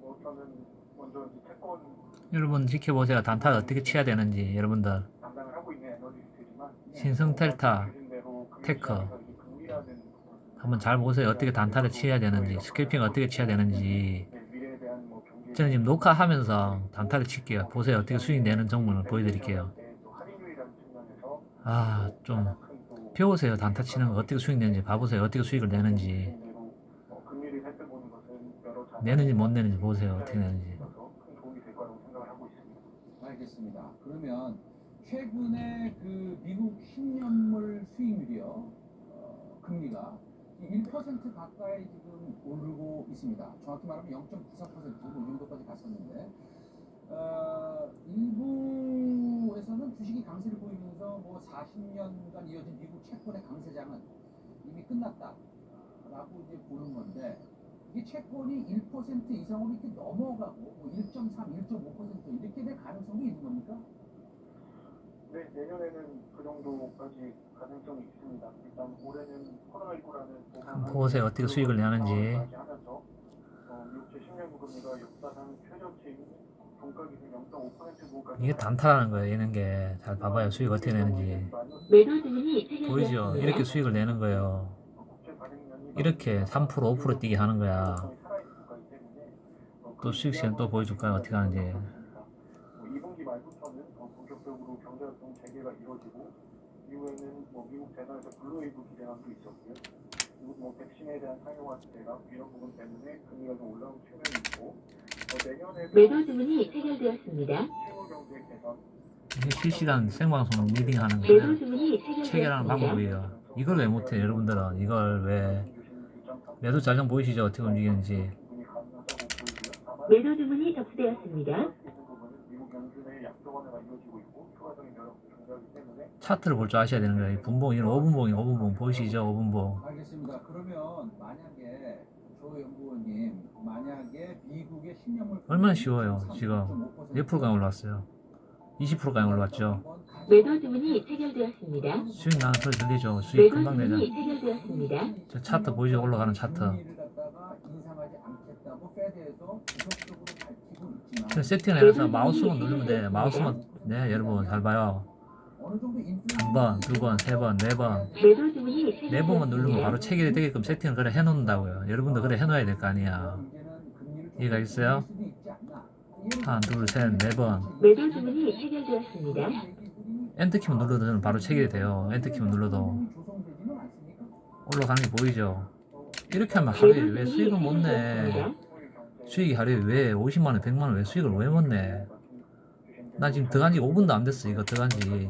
뭐 저는 먼저 이제 채권 여러분 지켜보세요. 단타를 어떻게 치야 되는지 여러분들 담당을 하고 있는 애널리스트지만 신성텔타, 테크. 금리라는 한번 잘 보세요. 어떻게 단타를 치야 되는지 스킬핑 어떻게 치야 되는지 네, 뭐 저는 지금 녹화하면서 단타를 칠게요. 보세요. 어떻게 수익 내는 정보를 보여드릴게요. 측면에서 아좀 배우세요. 단타 치는 거 어떻게 수익 내는지 봐보세요. 어떻게 수익을 내는지 대로 어, 금리를 살펴보는 것은 여러 자산 내는지 못 내는지 보세요. 어떻게 내는지. 알겠습니다. 그러면 최근에 그 미국 10년물 수익률이요, 어, 금리가 1% 가까이 지금 오르고 있습니다. 정확히 말하면 0.94%이 정도까지 갔었는데, 어, 일부에서는 주식이 강세를 보이면서 뭐 40년간 이어진 미국 채권의 강세장은 이미 끝났다라고 이제 보는 건데, 이게 채권이 1% 이상으로 이렇게 넘어가고 뭐 1.3, 1.5% 이렇게 될 가능성이 있는 겁니까? 네, 내년에는 그 정도까지 가능성이 있습니다. 일단 올해는 코로나19라는 한번 보세요. 어떻게 수익을 내는지. 하면서 어, 미국 제10년 금리가 역사상 최저치인 종가 기준 0.5%까지 이게 단타라는 거예요. 이런 게잘 봐봐요. 수익 어떻게 내는지 매도 주문이 보이죠? 이렇게 수익을 내는 거예요. 이렇게 3% 5% 뛰게 하는 거야. 또 수익 시간 또 보여줄까요? 어떻게 하는지. 2분기 말부터는 더 본격적으로 경제활동 재개가 이루어지고 이후에는 뭐 미국 대선에서 블루웨이브 기대감도 있었고요. 그리고 뭐 백신에 대한 상용화 기대감 이런 부분 때문에 금리가 좀 올라온 측면이 있고 어, 내년에도 매도 주문이 체결되었습니다. 이게 실시간 생방송 미팅하는 매도 거예요. 체결하는. 방법이에요. 이걸 왜 못해 여러분들은 이걸 왜 매도 자령 보이시죠? 어떻게 움직이는지 매도 주문이 접수되었습니다. 차트를 볼 줄 아셔야 되는 거예요. 이 분봉 이런 5분봉이 5분봉 보이시죠? 5분봉. 알겠습니다. 그러면 만약에 조 연구원님 만약에 미국의 10년물 얼마나 쉬워요, 지금. 몇 프로가 올랐어요? 20%가량 올랐죠. 매도 주문이 체결되었습니다. 수익 나는 소리 들리죠? 수익 매도 금방 내죠. 주문이 체결되었습니다. 저 차트 보이죠? 올라가는 차트. 저 세팅을 해서 마우스만 누르면 돼. 마우스만 네 여러분 잘 봐요. 한 번, 두 번, 세 번, 네 번. 매도 주문이 체결되었습니다. 네 번만 누르면 바로 체결이 되게끔 세팅을 그래 해놓는다고요. 여러분도 그래 해놔야 될 거 아니야. 이해가 있어요? 하나, 둘, 셋, 네 번. 매도 주문이 체결되었습니다. 엔터 키만 눌러도 바로 체결이 돼요. 엔터 키만 눌러도 올라가는 게 보이죠? 이렇게 하면 하루에 왜 수익을 못 내? 수익이 하루에 왜 50만 원, 100만 원 왜 수익을 왜 못 내? 나 지금 들어간 지 5분도 안 됐어. 이거 들어간 지.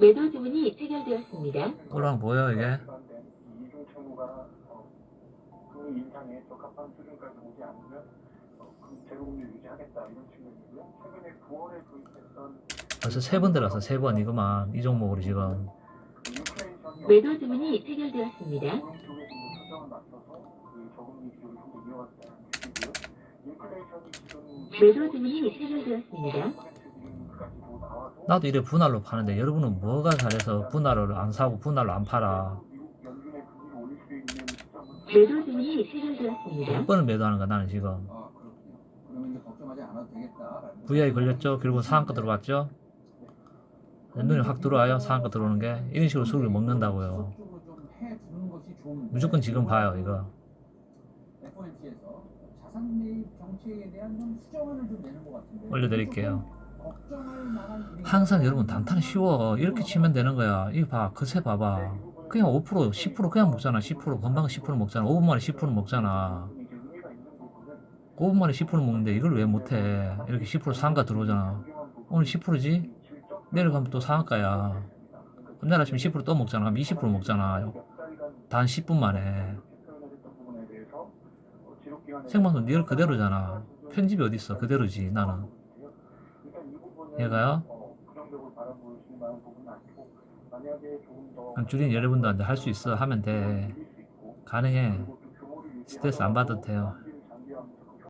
매도 주문이 체결되었습니다. 올라간 거 보여 이게? 어, 금리 인상에 적합한 수준까지 오지 않으면 어, 그 제로금리 유지하겠다 이런 측면이고요. 최근에 9월에 도입했던 벌써 세 번 들어갔어. 세번 이거만 이 종목으로 지금. 인플레이션이 매도 주문이 체결되었습니다. 쪽에 초점을 맞춰서 그 저금리 기조를 좀더 이어갔다는 뜻이고요. 인플레이션이 지금 매도 주문이 체결되었습니다. 까지도 나와서 나도 이래 분할로 파는데 여러분은 뭐가 잘해서 분할을 안 사고 분할로 안 팔아? 매도 체결되었습니다. 몇 번을 매도하는 거야 나는 지금. 아 VI 걸렸죠? 결국 상한가 들어갔죠? 눈이 확 들어와요. 상한가 들어오는 게 이런 식으로 수익을 먹는다고요. 무조건 지금 봐요 이거. 올려드릴게요. 항상 여러분 단타는 쉬워. 이렇게 치면 되는 거야. 이거 봐. 그새 봐봐. 그냥 5% 10% 그냥 먹잖아. 10% 금방 10% 먹잖아. 5분 만에 10% 먹잖아. 이제 의미가 있는 부분은 5분 만에 10% 먹는데 이걸 왜 못해? 이렇게 10% 상한가 들어오잖아. 오늘 10%지? 내려가면 또 상한가야. 그럼 내일 아침에 10%또 먹잖아. 그럼 20% 먹잖아. 단 10분 만에. 생방송 리얼 그대로잖아. 편집이 어딨어. 그대로지 나는. 얘가요? 줄인 여러분도 할 수 있어 하면 돼. 가능해. 스트레스 안 받아도 돼요.